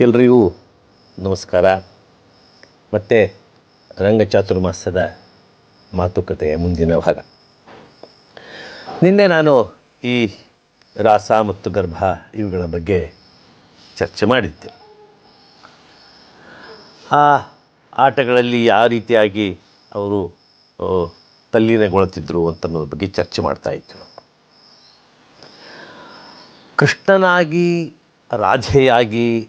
ಎಲ್ರಿಗೂ ನಮಸ್ಕಾರ. ಮತ್ತು ರಂಗಚಾತುರ್ಮಾಸದ ಮಾತುಕತೆಯ ಮುಂದಿನ ಭಾಗ. ನಿನ್ನೆ ನಾನು ಈ ರಾಸ ಮತ್ತು ಗರ್ಭ ಇವುಗಳ ಬಗ್ಗೆ ಚರ್ಚೆ ಮಾಡಿದ್ದೆ. ಆ ಆಟಗಳಲ್ಲಿ ಯಾವ ರೀತಿಯಾಗಿ ಅವರು ಆ, ತಲ್ಲೀನಗೊಳ್ಳುತ್ತಿದ್ದರು ಅಂತನ್ನೋದ್ರ ಬಗ್ಗೆ ಚರ್ಚೆ ಮಾಡ್ತಾ ಇದ್ದರು ಕೃಷ್ಣನಾಗಿ ರಾಧೆಯಾಗಿ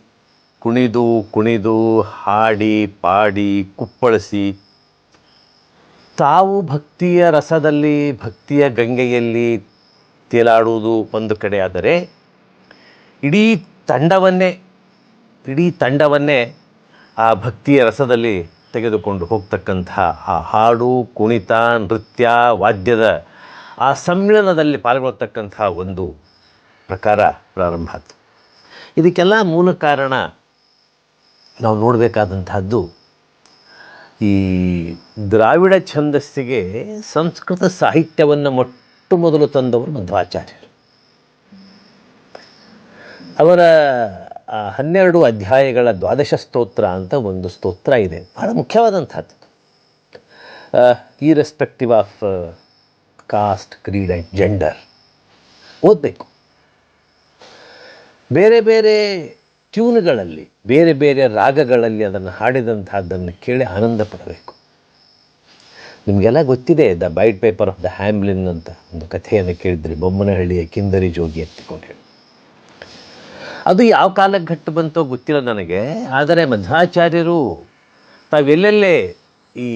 ಕುಣಿದು ಕುಣಿದು ಹಾಡಿ ಪಾಡಿ ಕುಪ್ಪಳಿಸಿ. ತಾವು ಭಕ್ತಿಯ ರಸದಲ್ಲಿ, ಭಕ್ತಿಯ ಗಂಗೆಯಲ್ಲಿ ತೇಲಾಡುವುದು ಒಂದು ಕಡೆಯಾದರೆ ಇಡೀ ತಂಡವನ್ನೇ ಇಡೀ ತಂಡವನ್ನೇ ಆ ಭಕ್ತಿಯ ರಸದಲ್ಲಿ ತೆಗೆದುಕೊಂಡು ಹೋಗ್ತಕ್ಕಂಥ ಆ ಹಾಡು, ಕುಣಿತ, ನೃತ್ಯ, ವಾದ್ಯದ ಆ ಸಮ್ಮಿಳನದಲ್ಲಿ ಪಾಲ್ಗೊಳ್ತಕ್ಕಂಥ ಒಂದು ಪ್ರಕಾರ ಪ್ರಾರಂಭ ಆಯಿತು ಇದಕ್ಕೆಲ್ಲ ಮೂಲ ಕಾರಣ ನಾವು ನೋಡಬೇಕಾದಂತಹದ್ದು ಈ ದ್ರಾವಿಡ ಛಂದಸ್ಸಿಗೆ ಸಂಸ್ಕೃತ ಸಾಹಿತ್ಯವನ್ನು ಮೊಟ್ಟ ಮೊದಲು ತಂದವರು ಮಧ್ವಾಚಾರ್ಯರು ಅವರ ಹನ್ನೆರಡು ಅಧ್ಯಾಯಗಳ ದ್ವಾದಶ ಸ್ತೋತ್ರ ಅಂತ ಒಂದು ಸ್ತೋತ್ರ ಇದೆ. ಬಹಳ ಮುಖ್ಯವಾದಂಥದ್ದು. ಈ respective of caste creed and gender ಓದಬೇಕು. ಬೇರೆ ಬೇರೆ ಟ್ಯೂನ್ಗಳಲ್ಲಿ, ಬೇರೆ ಬೇರೆ ರಾಗಗಳಲ್ಲಿ ಅದನ್ನು ಹಾಡಿದಂಥದ್ದನ್ನು ಕೇಳಿ ಆನಂದ ಪಡಬೇಕು. ನಿಮಗೆಲ್ಲ ಗೊತ್ತಿದೆ, the pied piper of the Hamelin ಅಂತ ಒಂದು ಕಥೆಯನ್ನು ಕೇಳಿದ್ರಿ, ಬೊಮ್ಮನಹಳ್ಳಿಯ ಕಿಂದರಿ ಜೋಗಿ ಎತ್ತಿಕೊಂಡು ಹೇಳಿ. ಅದು ಯಾವ ಕಾಲಕ್ಕೆ ಘಟ್ಟು ಬಂತೋ ಗೊತ್ತಿಲ್ಲ ನನಗೆ, ಆದರೆ ಮಧ್ವಾಚಾರ್ಯರು ತಾವೆಲ್ಲೆಲ್ಲೇ ಈ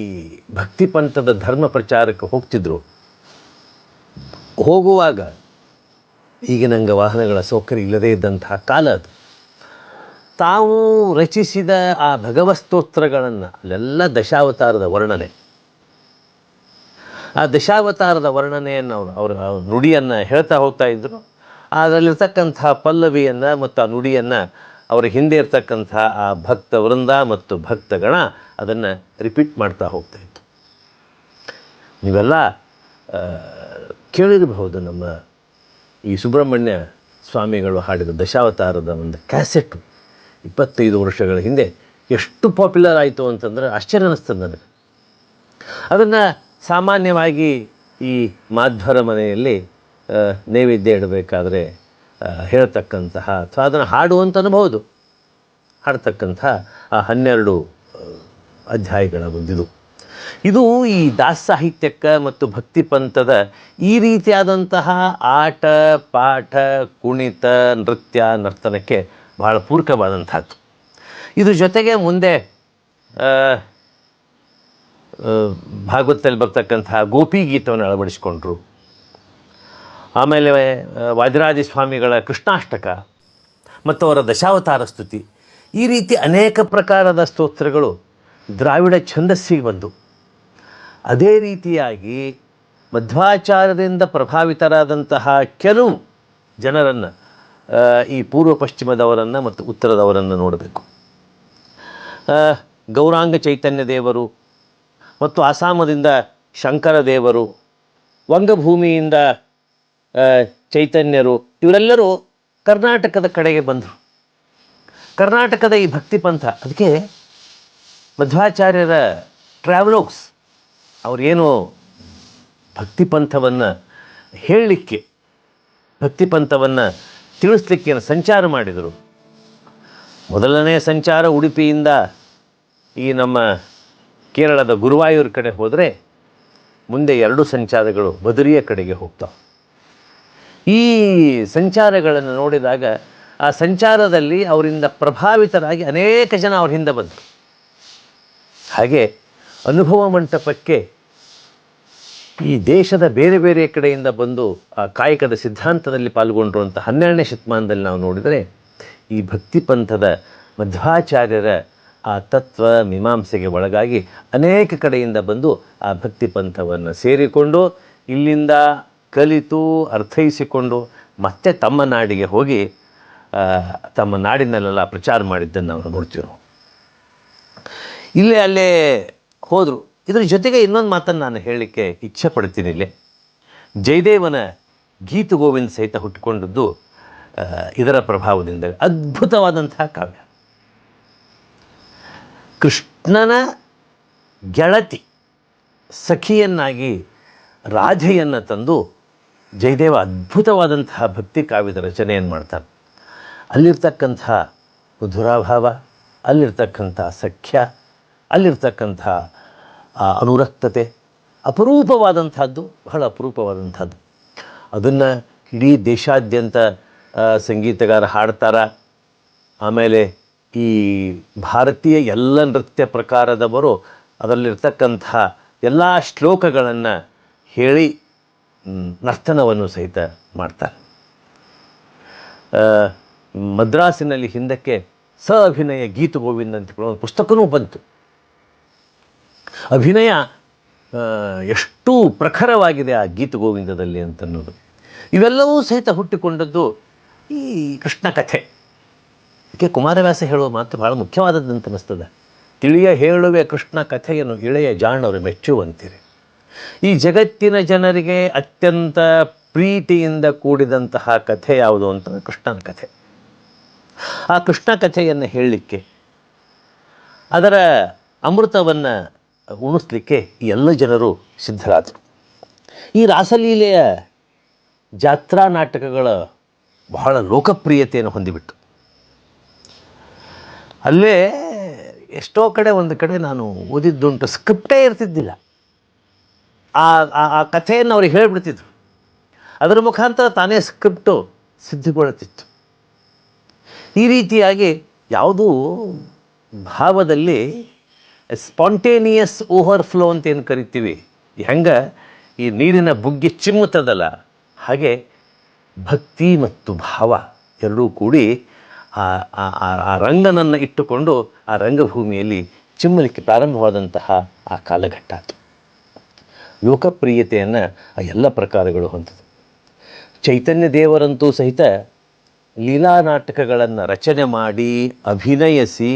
ಭಕ್ತಿ ಪಂಥದ ಧರ್ಮ ಪ್ರಚಾರಕ್ಕೆ ಹೋಗ್ತಿದ್ರು, ಹೋಗುವಾಗ ಈಗ ನಂಗೆ ವಾಹನಗಳ ಸೌಕರ್ಯ ಇಲ್ಲದೇ ಇದ್ದಂತಹ ಕಾಲ ಅದು. ತಾವು ರಚಿಸಿದ ಆ ಭಗವಸ್ತೋತ್ರಗಳನ್ನು, ಅಲ್ಲೆಲ್ಲ ದಶಾವತಾರದ ವರ್ಣನೆ. ಆ ದಶಾವತಾರದ ವರ್ಣನೆಯನ್ನು ಅವರು, ಅವರ ನುಡಿಯನ್ನು ಹೇಳ್ತಾ ಹೋಗ್ತಾ ಇದ್ದರು ಅದರಲ್ಲಿರ್ತಕ್ಕಂಥ ಪಲ್ಲವಿಯನ್ನು ಮತ್ತು ಆ ನುಡಿಯನ್ನು ಅವರ ಹಿಂದೆ ಇರ್ತಕ್ಕಂಥ ಆ ಭಕ್ತ ವೃಂದ ಮತ್ತು ಭಕ್ತಗಣ ಅದನ್ನು ರಿಪೀಟ್ ಮಾಡ್ತಾ ಹೋಗ್ತಾ ಇತ್ತು ನೀವೆಲ್ಲ ಕೇಳಿರಬಹುದು ನಮ್ಮ ಈ ಸುಬ್ರಹ್ಮಣ್ಯ ಸ್ವಾಮಿಗಳು ಹಾಡಿದ ದಶಾವತಾರದ ಒಂದು ಕ್ಯಾಸೆಟ್ಟು ಇಪ್ಪತ್ತೈದು ವರ್ಷಗಳ ಹಿಂದೆ ಎಷ್ಟು ಪಾಪ್ಯುಲರ್ ಆಯಿತು ಅಂತಂದ್ರೆ ಆಶ್ಚರ್ಯ ಅನ್ನಿಸ್ತದೆ ನನಗೆ. ಅದನ್ನು ಸಾಮಾನ್ಯವಾಗಿ ಈ ಮಾಧ್ವರ ಮನೆಯಲ್ಲಿ ನೈವೇದ್ಯ ಇಡಬೇಕಾದ್ರೆ ಹೇಳ್ತಕ್ಕಂತಹ ಅಥವಾ ಅದನ್ನು ಹಾಡು ಅಂತ ಅನ್ಬೋದು ಹಾಡ್ತಕ್ಕಂತಹ ಆ ಹನ್ನೆರಡು ಅಧ್ಯಾಯಗಳ ಒಂದಿದು ಇದು ಈ ದಾಸ ಸಾಹಿತ್ಯಕ್ಕೆ ಮತ್ತು ಭಕ್ತಿ ಪಂಥದ ಈ ರೀತಿಯಾದಂತಹ ಆಟ, ಪಾಠ, ಕುಣಿತ, ನೃತ್ಯ, ನರ್ತನಕ್ಕೆ ಬಹಳ ಪೂರಕವಾದಂಥದ್ದು. ಇದ್ರ ಜೊತೆಗೆ ಮುಂದೆ ಭಾಗವತದಲ್ಲಿ ಬರ್ತಕ್ಕಂತಹ ಗೋಪಿ ಗೀತವನ್ನು ಅಳವಡಿಸಿಕೊಂಡ್ರು. ಆಮೇಲೆ ವಾಜರಾಜ ಸ್ವಾಮಿಗಳ ಕೃಷ್ಣಾಷ್ಟಕ ಮತ್ತು ಅವರ ದಶಾವತಾರ ಸ್ತುತಿ. ಈ ರೀತಿ ಅನೇಕ ಪ್ರಕಾರದ ಸ್ತೋತ್ರಗಳು ದ್ರಾವಿಡ ಛಂದಸ್ಸಿಗೆ ಬಂದು, ಅದೇ ರೀತಿಯಾಗಿ ಮಧ್ವಾಚಾರ್ಯರಿಂದ ಪ್ರಭಾವಿತರಾದಂತಹ ಕೆಲವು ಜನರನ್ನು ಈ ಪೂರ್ವ ಪಶ್ಚಿಮದವರನ್ನು ಮತ್ತು ಉತ್ತರದವರನ್ನು ನೋಡಬೇಕು. ಗೌರಾಂಗ ಚೈತನ್ಯ ದೇವರು ಮತ್ತು ಆಸಾಮದಿಂದ ಶಂಕರ ದೇವರು, ವಂಗಭೂಮಿಯಿಂದ ಚೈತನ್ಯರು, ಇವರೆಲ್ಲರೂ ಕರ್ನಾಟಕದ ಕಡೆಗೆ ಬಂದರು. ಕರ್ನಾಟಕದ ಈ ಭಕ್ತಿ ಪಂಥ, ಅದಕ್ಕೆ ಮಧ್ವಾಚಾರ್ಯರ ಟ್ರಾವೆಲೋಗ್ಸ್ ಅವರೇನು ಭಕ್ತಿ ಪಂಥವನ್ನು ಹೇಳಲಿಕ್ಕೆ, ಭಕ್ತಿ ಪಂಥವನ್ನು ತಿಳಿಸ್ಲಿಕ್ಕೆ ಸಂಚಾರ ಮಾಡಿದರು. ಮೊದಲನೇ ಸಂಚಾರ ಉಡುಪಿಯಿಂದ ಈ ನಮ್ಮ ಕೇರಳದ ಗುರುವಾಯೂರ್ ಕಡೆ ಹೋದರೆ ಮುಂದೆ ಎರಡು ಸಂಚಾರಗಳು ಬದರಿಯ ಕಡೆಗೆ ಹೋಗ್ತಾವೆ ಈ ಸಂಚಾರಗಳನ್ನು ನೋಡಿದಾಗ ಆ ಸಂಚಾರದಲ್ಲಿ ಅವರಿಂದ ಪ್ರಭಾವಿತರಾಗಿ ಅನೇಕ ಜನ ಅವ್ರ ಹಿಂದೆ ಬಂದರು. ಹಾಗೆ ಅನುಭವ ಮಂಟಪಕ್ಕೆ ಈ ದೇಶದ ಬೇರೆ ಬೇರೆ ಕಡೆಯಿಂದ ಬಂದು ಆ ಕಾಯಕದ ಸಿದ್ಧಾಂತದಲ್ಲಿ ಪಾಲ್ಗೊಂಡ್ರು ಅಂತ ಹನ್ನೆರಡನೇ ಶತಮಾನದಲ್ಲಿ ನಾವು ನೋಡಿದರೆ ಈ ಭಕ್ತಿ ಪಂಥದ ಮಧ್ವಾಚಾರ್ಯರ ಆ ತತ್ವ ಮೀಮಾಂಸೆಗೆ ಒಳಗಾಗಿ ಅನೇಕ ಕಡೆಯಿಂದ ಬಂದು ಆ ಭಕ್ತಿ ಪಂಥವನ್ನು ಸೇರಿಕೊಂಡು ಇಲ್ಲಿಂದ ಕಲಿತು ಅರ್ಥೈಸಿಕೊಂಡು ಮತ್ತೆ ತಮ್ಮ ನಾಡಿಗೆ ಹೋಗಿ ತಮ್ಮ ನಾಡಿನಲ್ಲೆಲ್ಲ ಪ್ರಚಾರ ಮಾಡಿದ್ದನ್ನು ನಾವು ನೋಡ್ತೀವಿ ಇಲ್ಲೇ ಅಲ್ಲೇ ಹೋದರು. ಇದ್ರ ಜೊತೆಗೆ ಇನ್ನೊಂದು ಮಾತನ್ನು ನಾನು ಹೇಳಲಿಕ್ಕೆ ಇಚ್ಛೆ ಪಡ್ತೀನಿ ಇಲ್ಲಿ. ಜಯದೇವನ ಗೀತ ಗೋವಿಂದ ಸಹಿತ ಹುಟ್ಟಿಕೊಂಡದ್ದು ಇದರ ಪ್ರಭಾವದಿಂದ. ಅದ್ಭುತವಾದಂತಹ ಕಾವ್ಯ. ಕೃಷ್ಣನ ಗೆಳತಿ ಸಖಿಯನ್ನಾಗಿ ರಾಧೆಯನ್ನು ತಂದು ಜಯದೇವ ಅದ್ಭುತವಾದಂತಹ ಭಕ್ತಿ ಕಾವ್ಯದ ರಚನೆಯನ್ನು ಮಾಡ್ತಾನೆ. ಅಲ್ಲಿರ್ತಕ್ಕಂಥ ಮಧುರಾಭಾವ, ಅಲ್ಲಿರ್ತಕ್ಕಂಥ ಸಖ್ಯ ಅಲ್ಲಿರ್ತಕ್ಕಂಥ ಅನುರಕ್ತತೆ ಅಪರೂಪವಾದಂಥದ್ದು, ಬಹಳ ಅಪರೂಪವಾದಂಥದ್ದು. ಅದನ್ನು ಇಡೀ ದೇಶಾದ್ಯಂತ ಸಂಗೀತಗಾರ ಹಾಡ್ತಾರ. ಆಮೇಲೆ ಈ ಭಾರತೀಯ ಎಲ್ಲ ನೃತ್ಯ ಪ್ರಕಾರದವರು ಅದರಲ್ಲಿರ್ತಕ್ಕಂಥ ಎಲ್ಲ ಶ್ಲೋಕಗಳನ್ನು ಹೇಳಿ ನರ್ತನವನ್ನು ಸಹಿತ ಮಾಡ್ತಾರೆ. ಮದ್ರಾಸಿನಲ್ಲಿ ಹಿಂದಕ್ಕೆ ಸ ಅಭಿನಯ ಗೀತ ಗೋವಿಂದ ಅಂತ ಒಂದು ಪುಸ್ತಕವೂ ಬಂತು. ಅಭಿನಯ ಎಷ್ಟು ಪ್ರಖರವಾಗಿದೆ ಆ ಗೀತ ಗೋವಿಂದದಲ್ಲಿ ಅಂತನ್ನೋದು ಇವೆಲ್ಲವೂ ಸಹಿತ ಹುಟ್ಟಿಕೊಂಡದ್ದು ಈ ಕೃಷ್ಣ ಕಥೆ ಇದಕ್ಕೆ ಕುಮಾರವ್ಯಾಸ ಹೇಳುವ ಮಾತು ಭಾಳ ಮುಖ್ಯವಾದದ್ದು ಅನ್ನಿಸ್ತದೆ. ತಿಳಿಯ ಹೇಳುವೆ ಕೃಷ್ಣ ಕಥೆಯನ್ನು ಇಳೆಯ ಜಾಣರು ಮೆಚ್ಚುವಂತಿರಿ. ಈ ಜಗತ್ತಿನ ಜನರಿಗೆ ಅತ್ಯಂತ ಪ್ರೀತಿಯಿಂದ ಕೂಡಿದಂತಹ ಕಥೆ ಯಾವುದು ಅಂತಂದರೆ ಕೃಷ್ಣನ ಕಥೆ. ಆ ಕೃಷ್ಣ ಕಥೆಯನ್ನು ಹೇಳಲಿಕ್ಕೆ ಅದರ ಅಮೃತವನ್ನು ಉಣಿಸ್ಲಿಕ್ಕೆ ಎಲ್ಲ ಜನರು ಸಿದ್ಧರಾದರು. ಈ ರಾಸಲೀಲೆಯ ಜಾತ್ರಾ ನಾಟಕಗಳ ಬಹಳ ಲೋಕಪ್ರಿಯತೆಯನ್ನು ಹೊಂದಿಬಿಟ್ಟು. ಅಲ್ಲೇ ಎಷ್ಟೋ ಕಡೆ ಒಂದು ಕಡೆ ನಾನು ಓದಿದ್ದುಂಟು ಸ್ಕ್ರಿಪ್ಟೇ ಇರ್ತಿದ್ದಿಲ್ಲ. ಆ- ಆ ಕಥೆಯನ್ನು ಅವ್ರಿಗೆ ಹೇಳಿಬಿಡ್ತಿದ್ರು. ಅದರ ಮುಖಾಂತರ ತಾನೇ ಸ್ಕ್ರಿಪ್ಟು ಸಿದ್ಧಗೊಳ್ಳುತ್ತಿತ್ತು. ಈ ರೀತಿಯಾಗಿ ಯಾವುದೂ ಭಾವದಲ್ಲಿ ಸ್ಪಾಂಟೇನಿಯಸ್ ಓವರ್ಫ್ಲೋ ಅಂತ ಏನು ಕರಿತೀವಿ? ಹೆಂಗೆ ಈ ನೀರಿನ ಬುಗ್ಗಿ ಚಿಮ್ಮುತ್ತದಲ್ಲ, ಹಾಗೆ ಭಕ್ತಿ ಮತ್ತು ಭಾವ ಎರಡೂ ಕೂಡಿ ಆ ರಂಗನನ್ನು ಇಟ್ಟುಕೊಂಡು ಆ ರಂಗಭೂಮಿಯಲ್ಲಿ ಚಿಮ್ಮಲಿಕ್ಕೆ ಪ್ರಾರಂಭವಾದಂತಹ ಆ ಕಾಲಘಟ್ಟ ಅದು. ಲೋಕಪ್ರಿಯತೆಯನ್ನು ಆ ಎಲ್ಲ ಪ್ರಕಾರಗಳು ಹೊಂದಿದೆ. ಚೈತನ್ಯ ದೇವರಂತೂ ಸಹಿತ ಲೀಲಾ ನಾಟಕಗಳನ್ನು ರಚನೆ ಮಾಡಿ, ಅಭಿನಯಿಸಿ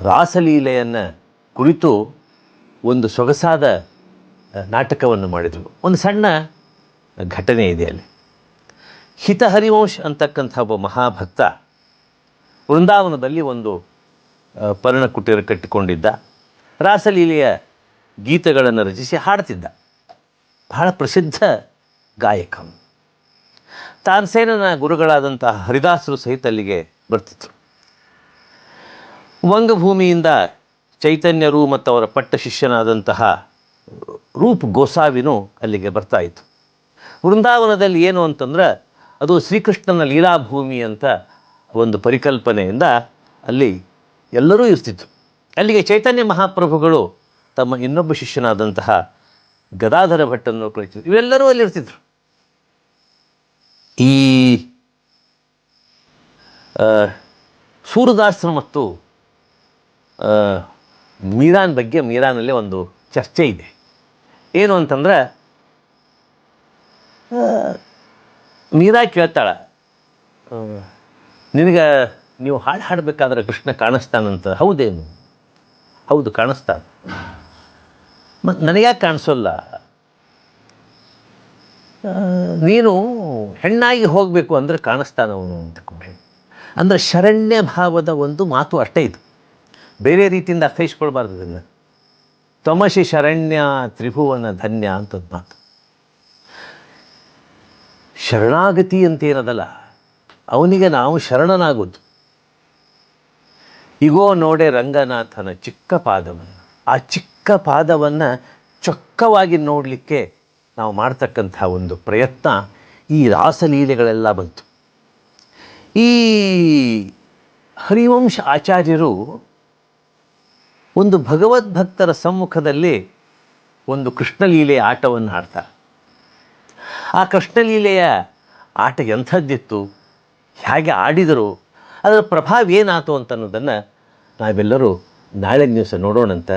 ರಾಸಲೀಲೆಯನ್ನು ಕುರಿತು ಒಂದು ಸೊಗಸಾದ ನಾಟಕವನ್ನು ಮಾಡಿದರು. ಒಂದು ಸಣ್ಣ ಘಟನೆ ಇದೆ ಅಲ್ಲಿ. ಹಿತ ಹರಿವಂಶ್ ಅಂತಕ್ಕಂಥ ಒಬ್ಬ ಮಹಾಭಕ್ತ ವೃಂದಾವನದಲ್ಲಿ ಒಂದು ಪರ್ಣಕುಟೀರ ಕಟ್ಟಿಕೊಂಡಿದ್ದ. ರಾಸಲೀಲೆಯ ಗೀತೆಗಳನ್ನು ರಚಿಸಿ ಹಾಡ್ತಿದ್ದ. ಬಹಳ ಪ್ರಸಿದ್ಧ ಗಾಯಕ. ತಾನ್ಸೇನನ ಗುರುಗಳಾದಂತಹ ಹರಿದಾಸರು ಸಹಿತ ಅಲ್ಲಿಗೆ ಬರ್ತಿದ್ರು. ವಂಗಭೂಮಿಯಿಂದ ಚೈತನ್ಯರು ಮತ್ತು ಅವರ ಪಟ್ಟ ಶಿಷ್ಯನಾದಂತಹ ರೂಪ್ ಗೋಸಾವಿನು ಅಲ್ಲಿಗೆ ಬರ್ತಾ ಇತ್ತು. ವೃಂದಾವನದಲ್ಲಿ ಏನು ಅಂತಂದ್ರೆ ಅದು ಶ್ರೀಕೃಷ್ಣನ ಲೀಲಾಭೂಮಿ ಅಂತ ಒಂದು ಪರಿಕಲ್ಪನೆಯಿಂದ ಅಲ್ಲಿ ಎಲ್ಲರೂ ಇರ್ತಿತ್ತು ಅಲ್ಲಿಗೆ ಚೈತನ್ಯ ಮಹಾಪ್ರಭುಗಳು ತಮ್ಮ ಇನ್ನೊಬ್ಬ ಶಿಷ್ಯನಾದಂತಹ ಗದಾಧರ ಭಟ್ಟನ್ನು ಕಳಿಸಿದ್ರು. ಇವೆಲ್ಲರೂ ಅಲ್ಲಿ ಇರ್ತಿದ್ರು. ಈ ಆ, ಸೂರದಾಸರು ಮತ್ತು ಮೀರಾನ್ ಬಗ್ಗೆ ಮೀರಾನಲ್ಲಿ ಒಂದು ಚರ್ಚೆ ಇದೆ. ಏನು ಅಂತಂದ್ರೆ ಮೀರಾ ಕೇಳ್ತಾಳೆ ನಿನಗೆ ನೀವು ಹಾಡು ಹಾಡಬೇಕಾದ್ರೆ ಕೃಷ್ಣ ಕಾಣಿಸ್ತಾನಂತ. ಹೌದೇನು? ಹೌದು, ಕಾಣಿಸ್ತಾನೆ. ಮತ್ತು ನನಗ್ಯಾಕೆ ಕಾಣಿಸೋಲ್ಲ? ನೀನು ಹೆಣ್ಣಾಗಿ ಹೋಗಬೇಕು ಅಂದರೆ ಕಾಣಿಸ್ತಾನವನು ಅಂತಕೊಂಡೆ ಅಂದರೆ ಶರಣ್ಯ ಭಾವದ ಒಂದು ಮಾತು ಅಷ್ಟೇ ಇದು. ಬೇರೆ ರೀತಿಯಿಂದ ಅರ್ಥೈಸ್ಕೊಳ್ಬಾರ್ದು ಇದನ್ನು. ತಮಶಿ ಶರಣ್ಯ ತ್ರಿಭುವನ ಧನ್ಯ ಅಂತದ್ದು ಮಾತು. ಶರಣಾಗತಿ ಅಂತೇನದಲ್ಲ, ಅವನಿಗೆ ನಾವು ಶರಣನಾಗೋದು. ಇಗೋ ನೋಡೆ ರಂಗನಾಥನ ಚಿಕ್ಕ ಪಾದವನ್ನು. ಆ ಚಿಕ್ಕ ಪಾದವನ್ನು ಚೊಕ್ಕವಾಗಿ ನೋಡಲಿಕ್ಕೆ ನಾವು ಮಾಡ್ತಕ್ಕಂಥ ಒಂದು ಪ್ರಯತ್ನ ಈ ರಾಸಲೀಲೆಗಳೆಲ್ಲ ಬಂತು. ಈ ಹರಿವಂಶ ಆಚಾರ್ಯರು ಒಂದು ಭಗವದ್ಭಕ್ತರ ಸಮ್ಮುಖದಲ್ಲಿ ಒಂದು ಕೃಷ್ಣಲೀಲೆಯ ಆಟವನ್ನು ಆಡ್ತಾರೆ. ಆ ಕೃಷ್ಣಲೀಲೆಯ ಆಟ ಎಂಥದ್ದಿತ್ತು? ಹೇಗೆ ಆಡಿದರು? ಅದರ ಪ್ರಭಾವ ಏನಾಯ್ತು ಅಂತ ಅನ್ನೋದನ್ನು ನಾವೆಲ್ಲರೂ ನಾಳೆ ದಿವಸ ನೋಡೋಣಂತ.